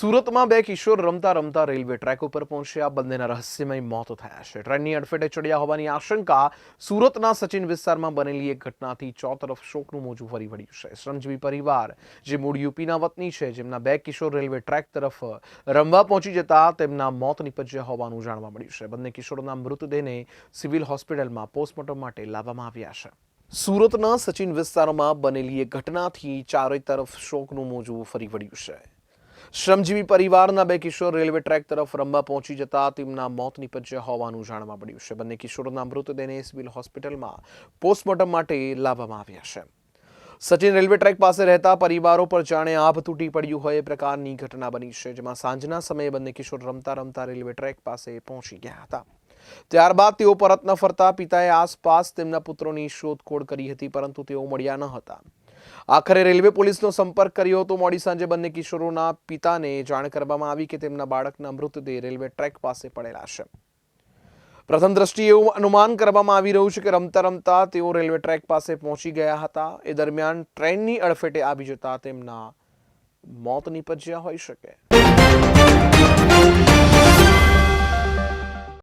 સુરતમાં બે કિશોર રમતા રમતા રેલવે ટ્રેક ઉપર પહોંચ્યા. બંનેના રહસ્યમય મોત થયા છે. ટ્રેનની અડફેટે ચડ્યા હોવાની આશંકા સુરતના સચિન વિસ્તારમાં બનેલી એક ઘટનાથી ચોતરફ શોકનું મોજું ફરી વળ્યું છે. શ્રમજીવી પરિવાર, જે મૂળ યુપીના વતની છે, જેમના બે કિશોર રેલવે ટ્રેક તરફ રમવા પહોંચી જતા તેમના મોત નિપજ્યા હોવાનું જાણવા મળ્યું છે. બંને કિશોરોના મૃતદેહને સિવિલ હોસ્પિટલમાં પોસ્ટમોર્ટમ માટે લાવવામાં આવ્યા છે. સુરતના સચિન વિસ્તારમાં બનેલી એક ઘટનાથી ચારે તરફ શોકનું મોજું ફરી વળ્યું છે. શ્રમજીવી પરિવારના બે કિશોર રેલવે ટ્રેક તરફ રમવા પહોંચી જતા તેમના મોત નિપજ્યા હોવાનું જાણવા મળ્યું છે. બંને કિશોરોના મૃતદેહને સિવિલ હોસ્પિટલમાં પોસ્ટમોર્ટમ માટે લાવવામાં આવ્યા છે. સચિન રેલવે ટ્રેક પાસે રહેતા પરિવારો પર જાણે આભ તૂટી પડ્યું હોય એ પ્રકારની ઘટના બની છે, જેમાં સાંજના સમયે બંને કિશોર રમતા રમતા રેલવે ટ્રેક પાસે પહોંચી ગયા હતા. ત્યારબાદ તેઓ પરત ન ફરતા પિતાએ આસપાસ તેમના પુત્રોની શોધખોળ કરી હતી, પરંતુ તેઓ મળ્યા ન હતા. આખરે રેલવે પોલીસનો સંપર્ક કર્યો હતો. મોડી સાંજે બંને કિશોરોના પિતાને જાણ કરવામાં આવી કે તેમના બાળકના મૃતદેહ રેલવે ટ્રેક પાસે પડેલા છે. પ્રથમ દ્રષ્ટિએ એવું અનુમાન કરવામાં આવી રહ્યું છે કે રમતા રમતા તેઓ રેલવે ટ્રેક પાસે પહોંચી ગયા હતા. એ દરમિયાન ટ્રેનની અડફેટે આવી જતા તેમના મોત નીપજ્યા હોઈ શકે.